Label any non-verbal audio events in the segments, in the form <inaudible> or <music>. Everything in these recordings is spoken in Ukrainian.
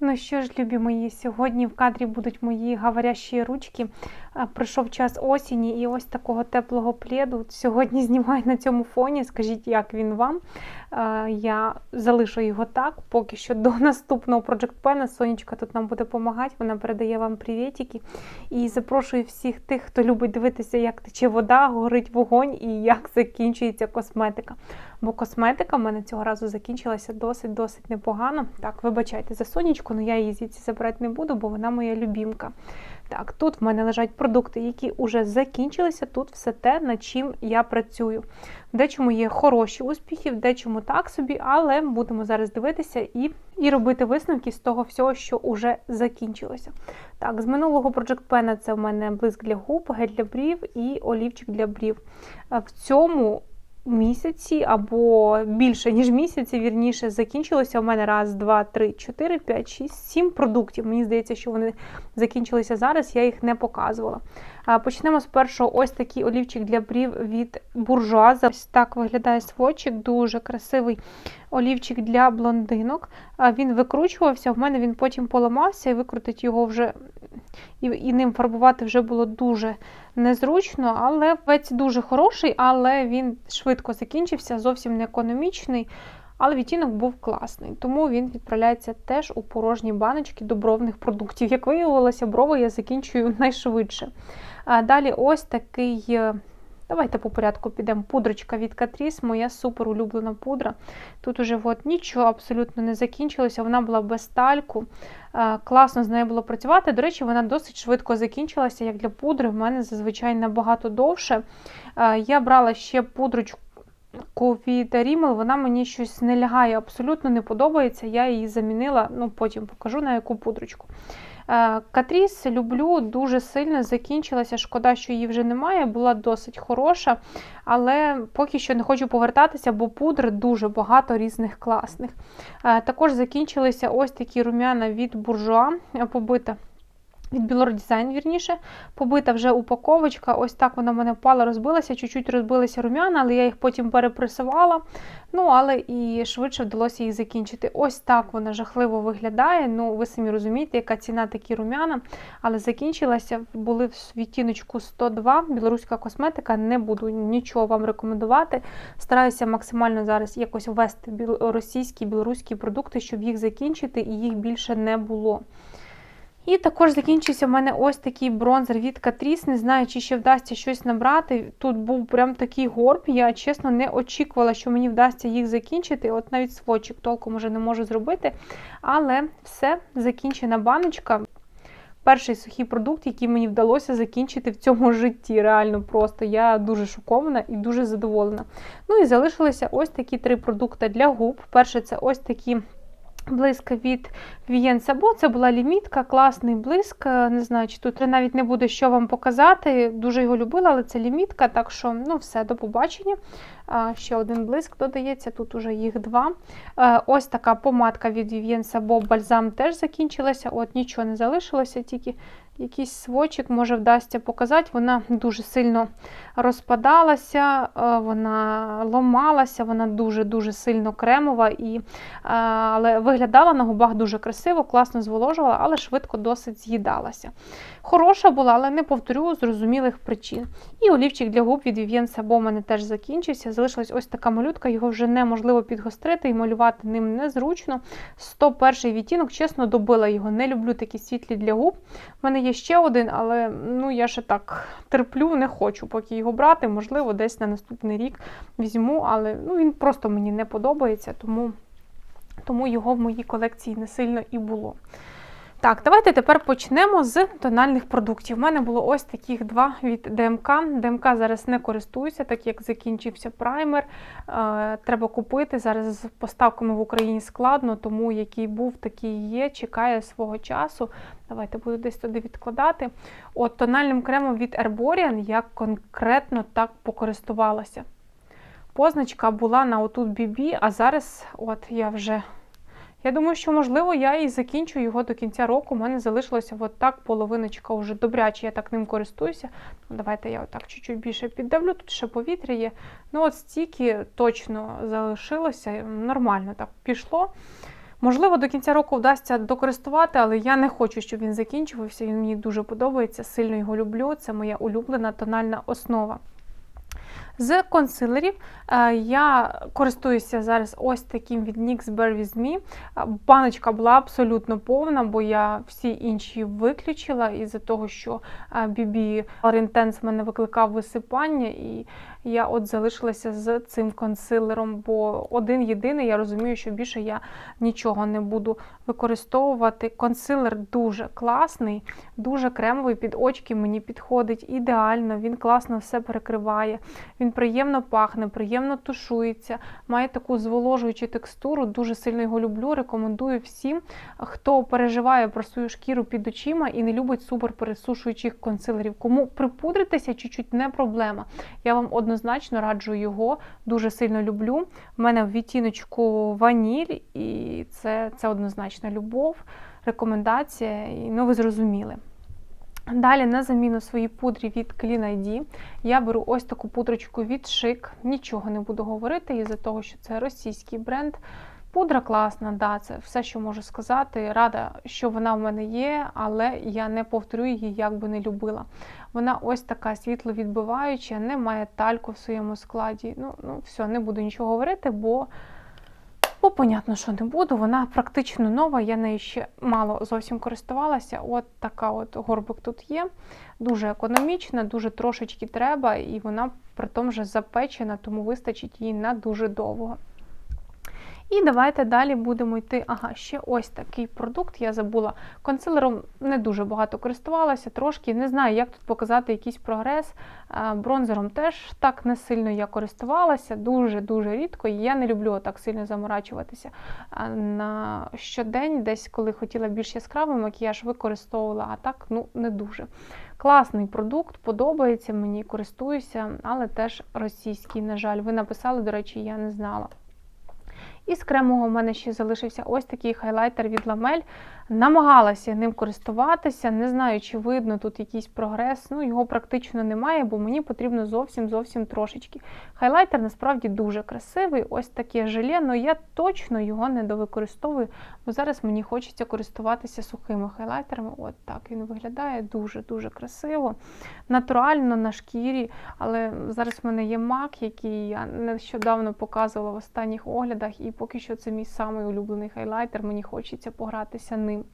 Ну що ж, любі мої, сьогодні в кадрі будуть мої говорящі ручки. Прийшов час осені і ось такого теплого пледу. Сьогодні знімаю на цьому фоні. Скажіть, як він вам? Я залишу його так, поки що до <laughs> наступного Project Pen. Сонечка тут нам буде допомагати. Вона передає вам привітики. І запрошую всіх тих, хто любить дивитися, як тече вода, горить вогонь і як закінчується косметика. Бо косметика в мене цього разу закінчилася досить-досить непогано. Так, вибачайте за сонечку, але я її звідси забирати не буду, бо вона моя любімка. Так, тут в мене лежать продукти, які вже закінчилися. Тут все те, над чим я працюю. В дечому є хороші успіхи, в дечому так собі, але будемо зараз дивитися і і робити висновки з того всього, що вже закінчилося. Так, з минулого Project Pen це в мене блиск для губ, гель для брів і олівчик для брів. Е, В цьому місяці або більше, ніж місяці, вірніше, закінчилося у мене раз, два, три, чотири, п'ять, шість, сім продуктів. Мені здається, що вони закінчилися зараз, я їх не показувала. Почнемо з першого ось такий олівчик для брів від буржуаза. Ось так виглядає сводчик, дуже красивий олівчик для блондинок. Він викручувався, в мене він потім поламався і викрутить його вже і, і ним фарбувати вже було дуже незручно, але вець дуже хороший, але він швидко закінчився, зовсім не економічний. Але відтінок був класний, тому він відправляється теж у порожні баночки добровних продуктів. Як виявилося, брови я закінчую <laughs> найшвидше. Далі ось такий. е, Давайте по порядку підемо. Пудрочка від Catrice, моя супер улюблена пудра. Тут уже от нічого абсолютно не закінчилося, вона була без тальку. Класно з нею було працювати. До речі, вона досить швидко закінчилася, як для пудри. В мене зазвичай набагато довше. Я брала ще пудрочку від Rimmel, вона мені щось не лягає, абсолютно не подобається. Я її замінила, ну потім покажу на яку пудрочку. Е, Катріс люблю дуже сильно закінчилася. Шкода, що її вже немає, була досить хороша, але поки що не хочу повертатися, бо пудр дуже багато різних класних. Е, Також закінчилися ось такі рум'яна від буржуа е, побита. Від Білор Дизайн, вірніше, побита вже упаковочка. Ось так вона в мене впала, розбилася, чуть-чуть розбилися рум'яна, але я їх потім перепресувала. Ну, але і швидше вдалося їх закінчити. Ось так вона жахливо виглядає. Ну, ви самі розумієте, яка ціна такі рум'яна. Але закінчилася, були в відтіночку 102. Білоруська косметика. Не буду нічого вам рекомендувати. Стараюся максимально зараз якось ввести російські білоруські продукти, щоб їх закінчити і їх більше не було. І також закінчився в мене ось такий бронзер від Catrice. Не знаю, чи ще вдасться щось набрати. Тут був прям такий горб. Я чесно не очікувала, що мені вдасться їх закінчити. От навіть сводчик толком уже не можу зробити. Але все, закінчена баночка. Перший сухий продукт, який мені вдалося закінчити в цьому житті. Реально просто я дуже шокована і дуже задоволена. Ну і залишилися ось такі три продукти для губ. Перше, це ось такі. Блиск від Вієн Сабо. Це була лімітка, класний блиск. Не знаю, чи тут навіть не буде що вам показати. Дуже його любила, але це лімітка, так що ну все, до побачення. Ще один блиск додається, тут уже їх два. Ось така помадка від Вів'єн Сабо, бальзам теж закінчилася. От нічого не залишилося, тільки якийсь свочик може вдасться показати. Вона дуже сильно розпадалася, вона ломалася, вона дуже-дуже сильно кремова, і, але виглядала на губах дуже красиво, класно зволожувала, але швидко досить з'їдалася. Хороша була, але не повторю зрозумілих причин. І олівчик для губ від Vivien Sabo мене теж закінчився. Залишилась ось така малютка, його вже неможливо підгострити і малювати ним незручно. 101 відтінок, чесно, добила його. Не люблю такі світлі для губ. У мене є ще один, але ну я ще так терплю, не хочу поки його брати. Можливо, десь на наступний рік візьму, але ну, він просто мені не подобається, тому, тому його в моїй колекції не сильно і було. Так, давайте тепер почнемо з тональних продуктів. У мене було ось таких два від ДМК. ДМК зараз не користуюся, так як закінчився праймер. Е, треба купити. Зараз з поставками в Україні складно, тому який був, такий є. Чекає свого часу. Давайте буду десь туди відкладати. От тональним кремом від Herborian я конкретно так покористувалася. Позначка була на отут BB, а зараз от я вже. Я думаю, що, можливо, я і закінчу його до кінця року. У мене залишилося от так половиночка вже добряче, я так ним користуюся. Ну, Давайте я отак чуть-чуть більше піддавлю, тут ще повітря є. Ну, от стільки точно залишилося, нормально так пішло. Можливо, до кінця року вдасться докористувати, але я не хочу, щоб він закінчувався. Він мені дуже подобається, сильно його люблю. Це моя улюблена тональна основа. З консилерів е, я користуюся зараз ось таким від NYX Bear With Me. Е, Баночка була абсолютно повна, бо я всі інші виключила із-за того, що е, BB Intense в мене викликав висипання, і я от залишилася з цим консилером, бо один єдиний, я розумію, що більше я нічого не буду використовувати. Консилер дуже класний, дуже кремовий, під очки мені підходить ідеально, він класно все перекриває. Він приємно пахне, приємно тушується, має таку зволожуючу текстуру. Дуже сильно його люблю. Рекомендую всім, хто переживає про свою шкіру під очима і не любить супер пересушуючих консилерів. Кому припудритися чуть-чуть не проблема. Я вам однозначно раджу його, дуже сильно люблю. У мене в відтіночку ваніль, і це, це однозначна любов, рекомендація. І, Ну, ви зрозуміли. Далі на заміну своїй пудрі від Clean ID я беру ось таку пудрочку від Шик. Нічого не буду говорити із-за того, що це російський бренд. Пудра класна, да, це все, що можу сказати. Рада, що вона в мене є, але я не повторю її, як би не любила. Вона ось така світловідбиваюча, не має тальку в своєму складі. Ну, ну все, не буду нічого говорити, бо Бо, понятно, що не буду. Вона практично нова, я нею ще мало зовсім користувалася. От така от горбик тут є. Дуже економічна, дуже трошечки треба, і вона при тому вже запечена, тому вистачить її на дуже довго. І давайте далі будемо йти. Ага, ще ось такий продукт. Я забула. Консилером не дуже багато користувалася, трошки. Не знаю, як тут показати якийсь прогрес. Бронзером теж так не сильно я користувалася, дуже-дуже рідко. Я не люблю так сильно заморачуватися. На щодень, десь коли хотіла більш яскравий макіяж, використовувала, а так ну не дуже. Класний продукт, подобається мені, користуюся, але теж російський, на жаль. Ви написали, до речі, я не знала. І з кремового в мене ще залишився ось такий хайлайтер від Ламель. Намагалася ним користуватися, не знаю, чи видно тут якийсь прогрес. Ну, його практично немає, бо мені потрібно зовсім-зовсім трошечки. Хайлайтер насправді дуже красивий, ось таке желе, але я точно його не довикористовую, бо зараз мені хочеться користуватися сухими хайлайтерами. От так він виглядає дуже-дуже красиво. Натурально на шкірі, але зараз в мене є мак, який я нещодавно показувала в останніх оглядах, і поки що це мій самий улюблений хайлайтер, мені хочеться погратися ним.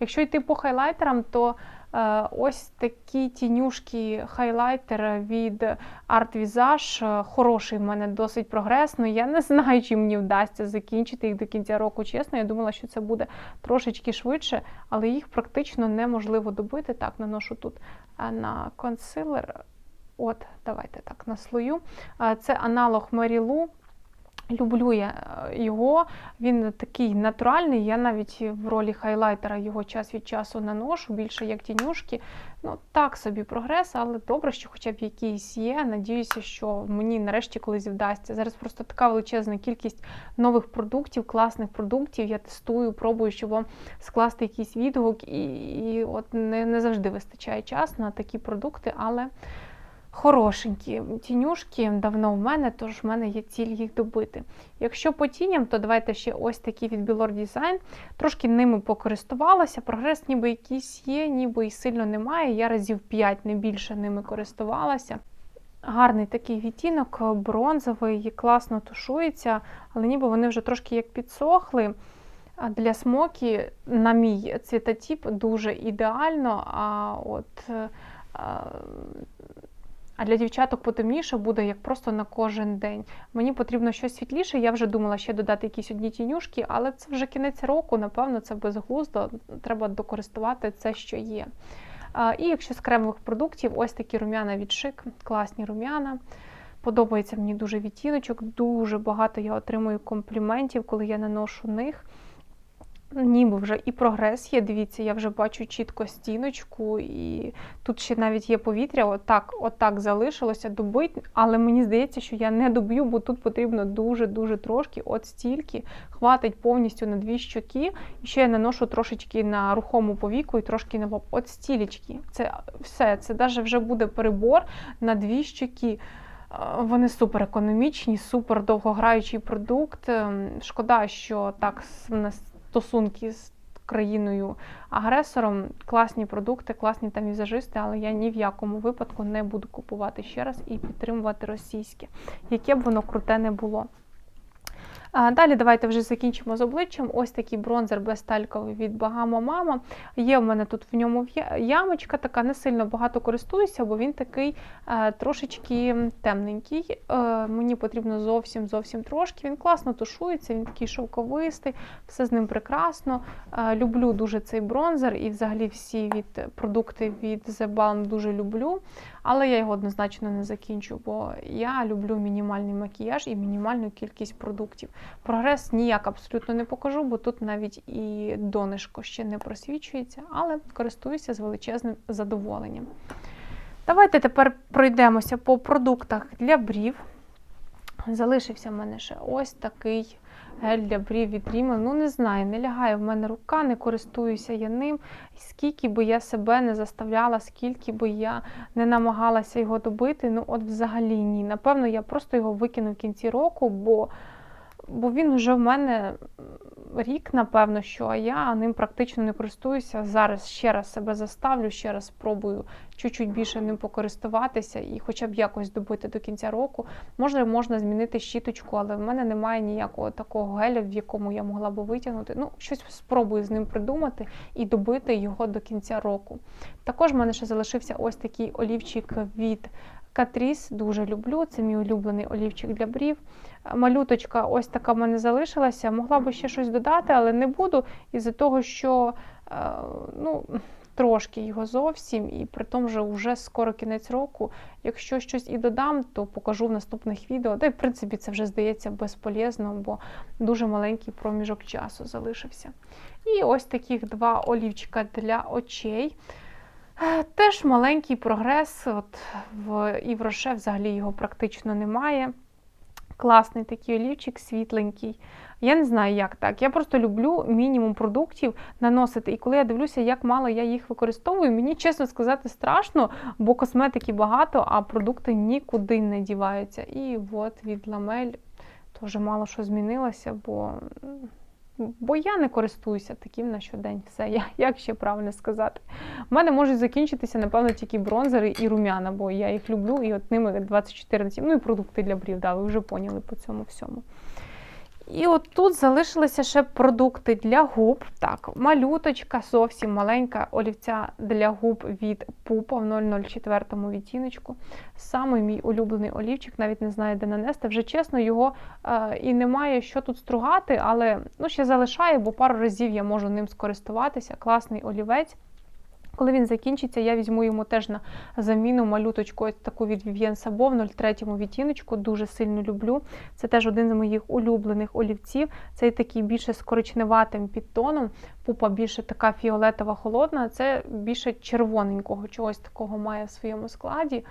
Якщо йти по хайлайтерам, то е, ось такі тінюшки хайлайтер від Art Visage. Е, хороший в мене досить прогресний. Я не знаю, чи мені вдасться закінчити їх до кінця року. Чесно, я думала, що це буде трошечки швидше, але їх практично неможливо добити. Так, наношу тут е, на консилер. От, давайте так, на слою. Е, це аналог Марілу. Люблю я е, його, він такий натуральний. Я навіть в ролі хайлайтера його час від часу наношу, більше як тінюшки. Ну, так собі прогрес, але добре, що хоча б якийсь є. Надіюся, що мені нарешті колись вдасться. Зараз просто така величезна кількість нових продуктів, класних продуктів. Я тестую, пробую, щоб вам скласти якийсь відгук, і, і от не, не завжди вистачає час на такі продукти, але. Хорошенькі тінюшки давно в мене, тож в мене є ціль їх добити. Якщо по тіням, то давайте ще ось такі від Білор Design. Трошки ними покористувалася. Прогрес ніби якийсь є, ніби і сильно немає. Я разів 5 не більше ними користувалася. Гарний такий відтінок, бронзовий, класно тушується, але ніби вони вже трошки як підсохли. Для смокі, на мій цвітотіп, дуже ідеально. А от а для дівчаток потемніше буде як просто на кожен день. Мені потрібно щось світліше. Я вже думала ще додати якісь одні тінюшки, але це вже кінець року, напевно, це безглуздо. Треба докористувати це, що є. І якщо з кремових продуктів, ось такі рум'яна від шик, класні рум'яна. Подобається мені дуже відтіночок, дуже багато я отримую компліментів, коли я наношу них ніби вже і прогрес є. Дивіться, я вже бачу чітко стіночку, і тут ще навіть є повітря, отак отак залишилося добити, але мені здається, що я не доб'ю, бо тут потрібно дуже-дуже трошки, от стільки, хватить повністю на дві щоки. І ще я наношу трошечки на рухому повіку і трошки на лоб. От стілечки. Це все, це навіть вже буде перебор на дві щоки. Вони супер економічні, супер довгограючий продукт. Ем, шкода, що так в нас стосунки з країною агресором. Класні продукти, класні там візажисти, але я ні в якому випадку не буду купувати ще раз і підтримувати російське, яке б воно круте не було. Далі давайте вже закінчимо з обличчям. Ось такий бронзер безтальковий від Багама Мама. Є в мене тут в ньому ямочка, така не сильно багато користуюся, бо він такий е, трошечки темненький. Е, мені потрібно зовсім зовсім трошки. Він класно тушується, він такий шовковистий, все з ним прекрасно. Е, люблю дуже цей бронзер і взагалі всі від продукти від The Balm дуже люблю. Але я його однозначно не закінчу, бо я люблю мінімальний макіяж і мінімальну кількість продуктів. Прогрес ніяк абсолютно не покажу, бо тут навіть і донишко ще не просвічується, але користуюся з величезним задоволенням. Давайте тепер пройдемося по продуктах для брів. Залишився в мене ще ось такий гель для брів від Rimmel. Ну, не знаю, не лягає в мене рука, не користуюся я ним. Скільки би я себе не заставляла, скільки би я не намагалася його добити, ну от взагалі ні. Напевно, я просто його викину в кінці року, бо бо він вже в мене рік, напевно, що а я ним практично не користуюся. Зараз ще раз себе заставлю, ще раз спробую чуть-чуть більше ним покористуватися і хоча б якось добити до кінця року. Може, можна змінити щіточку, але в мене немає ніякого такого геля, в якому я могла би витягнути. Ну, щось спробую з ним придумати і добити його до кінця року. Також в мене ще залишився ось такий олівчик від Катріс дуже люблю, це мій улюблений олівчик для брів. Малюточка ось така в мене залишилася. Могла би ще щось додати, але не буду, із-за того, що е, ну, трошки його зовсім, і при тому, що вже скоро кінець року. Якщо щось і додам, то покажу в наступних відео. Та й в принципі це вже здається безполезно, бо дуже маленький проміжок часу залишився. І ось таких два олівчика для очей. Е, теж маленький прогрес. От в Івроше взагалі його практично немає. Класний такий олівчик, світленький. Я не знаю, як так. Я просто люблю мінімум продуктів наносити. І коли я дивлюся, як мало я їх використовую, мені чесно сказати страшно, бо косметики багато, а продукти нікуди не діваються. І от від ламель теж мало що змінилося, бо Бо я не користуюся таким на щодень. Все, я, як ще правильно сказати. У мене можуть закінчитися, напевно, тільки бронзери і рум'яна, бо я їх люблю, і от ними 24 на 7. Ну і продукти для брів, да, ви вже поняли по цьому всьому. І от тут залишилися ще продукти для губ. Так, малюточка, зовсім маленька олівця для губ від пупа в 004 відтіночку. Самий мій улюблений олівчик, навіть не знаю, де нанести. Вже чесно, його е, і немає що тут стругати, але ну, ще залишаю, бо пару разів я можу ним скористуватися. Класний олівець. Коли він закінчиться, я візьму йому теж на заміну малюточку ось таку від Vivienne Sabo в 03 відтіночку. Дуже сильно люблю. Це теж один з моїх улюблених олівців. Цей такий більше з коричневатим підтоном. Пупа більше така фіолетова холодна, це більше червоненького чогось такого має в своєму складі.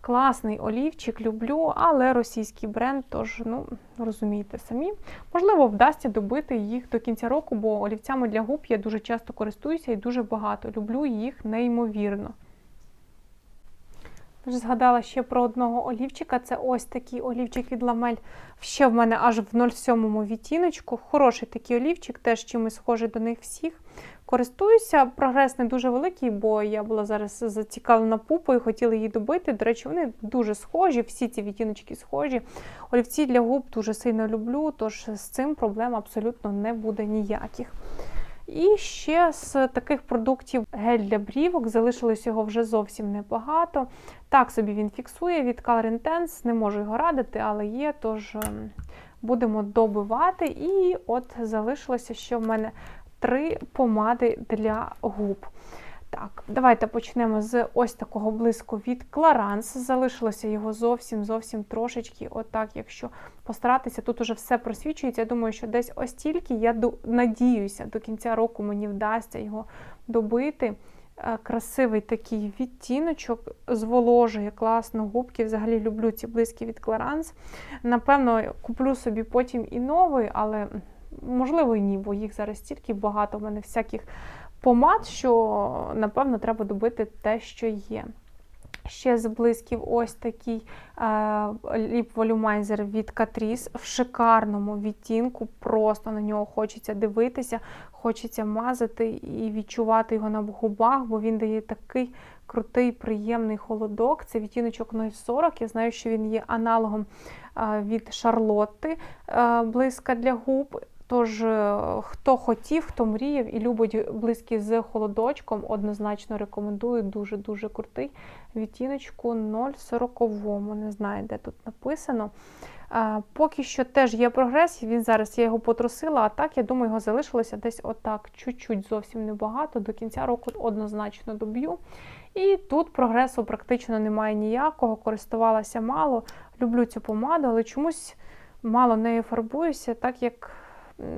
Класний олівчик, люблю, але російський бренд, тож, ну, розумієте самі. Можливо, вдасться добити їх до кінця року, бо олівцями для губ я дуже часто користуюся і дуже багато. Люблю їх неймовірно. Згадала ще про одного олівчика. Це ось такий олівчик від ламель. Ще в мене аж в 07 відтіночку. Хороший такий олівчик, теж чимось схожий до них всіх. Користуюся, прогрес не дуже великий, бо я була зараз зацікавлена пупою, хотіла її добити. До речі, вони дуже схожі, всі ці відтіночки схожі. Олівці для губ дуже сильно люблю, тож з цим проблем абсолютно не буде ніяких. І ще з таких продуктів гель для брівок, залишилось його вже зовсім небагато. Так собі він фіксує від Color Intense, не можу його радити, але є, тож ем, будемо добивати. І от залишилося, що в мене три помади для губ. Так, давайте почнемо з ось такого блиску від Clarins. Залишилося його зовсім-зовсім трошечки. Отак, якщо постаратися, тут уже все просвічується. Я думаю, що десь ось тільки я надіюся, до кінця року мені вдасться його добити. Е, красивий такий відтіночок, зволожує класно губки. Взагалі люблю ці блиски від Clarins. Напевно, куплю собі потім і новий, але можливо і ні, бо їх зараз стільки багато в мене всяких помад, що, напевно, треба добити те, що є. Ще з блисків ось такий ліп волюмайзер від Catrice в шикарному відтінку. Просто на нього хочеться дивитися, хочеться мазати і відчувати його на губах, бо він дає такий крутий, приємний холодок. Це відтіночок 040. Я знаю, що він є аналогом від Шарлотти блиска для губ. Тож, е, хто хотів, хто мріяв і любить близькі з холодочком, однозначно рекомендую дуже-дуже крутий відтіночку 0,40. Не знаю, де тут написано. Поки що теж є прогрес, він зараз я його потрусила, а так, я думаю, його залишилося десь отак, чуть-чуть, зовсім небагато. До кінця року однозначно доб'ю. І тут прогресу практично немає ніякого, користувалася мало. Люблю цю помаду, але чомусь мало нею фарбуюся, так як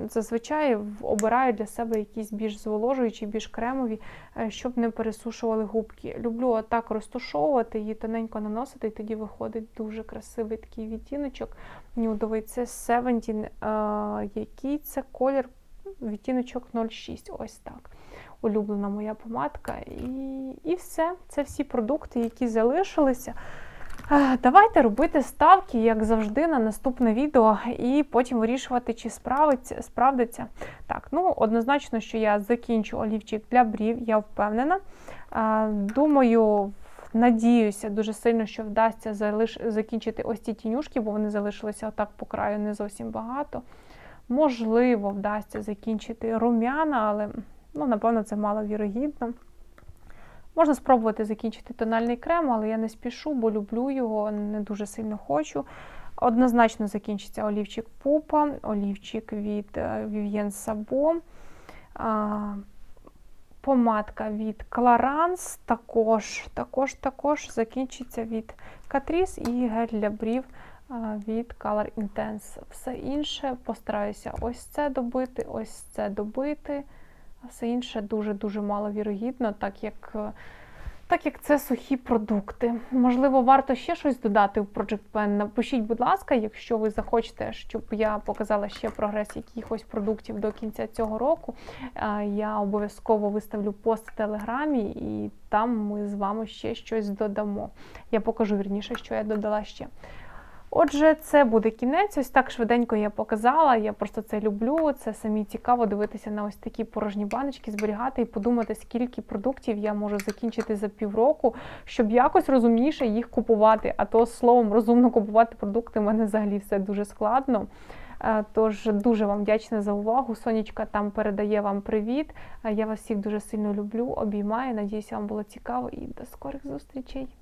зазвичай обираю для себе якісь більш зволожуючі, більш кремові, е, щоб не пересушували губки. Люблю отак розтушовувати, її тоненько наносити, і тоді виходить дуже красивий такий відтіночок. Нюдовий це 17, е, який це колір, відтіночок 06. Ось так. Улюблена моя помадка. І, І все. Це всі продукти, які залишилися. Давайте робити ставки, як завжди, на наступне відео, і потім вирішувати, чи справиться, справдиться. Так, ну однозначно, що я закінчу олівчик для брів, я впевнена. Думаю, надіюся дуже сильно, що вдасться залиш... закінчити ось ці тінюшки, бо вони залишилися отак по краю не зовсім багато. Можливо, вдасться закінчити рум'яна, але ну, напевно це маловірогідно. Можна спробувати закінчити тональний крем, але я не спішу, бо люблю його, не дуже сильно хочу. Однозначно закінчиться олівчик Пупа, олівчик від е, Vivien Sabo, помадка від Clarins, також також, також закінчиться від Catrice і гель для брів від Color Intense. Все інше постараюся ось це добити, ось це добити. А все інше дуже-дуже маловірогідно, так як е, так як це сухі продукти. Можливо, варто ще щось додати в Project Pen. Напишіть, будь ласка, якщо ви захочете, щоб я показала ще прогрес якихось продуктів до кінця цього року. Я обов'язково виставлю пост в Телеграмі, і там ми з вами ще щось додамо. Я покажу вірніше, що я додала ще. Отже, це буде кінець. Ось так швиденько я показала. Я просто це люблю. Це самі цікаво дивитися на ось такі порожні баночки, зберігати і подумати, скільки продуктів я можу закінчити за півроку, щоб якось розумніше їх купувати. А то словом розумно купувати продукти в мене взагалі все дуже складно. Е, тож дуже вам вдячна за увагу. Сонечка там передає вам привіт. Е, я вас всіх дуже сильно люблю, обіймаю. Надіюся, вам було цікаво і до скорих зустрічей.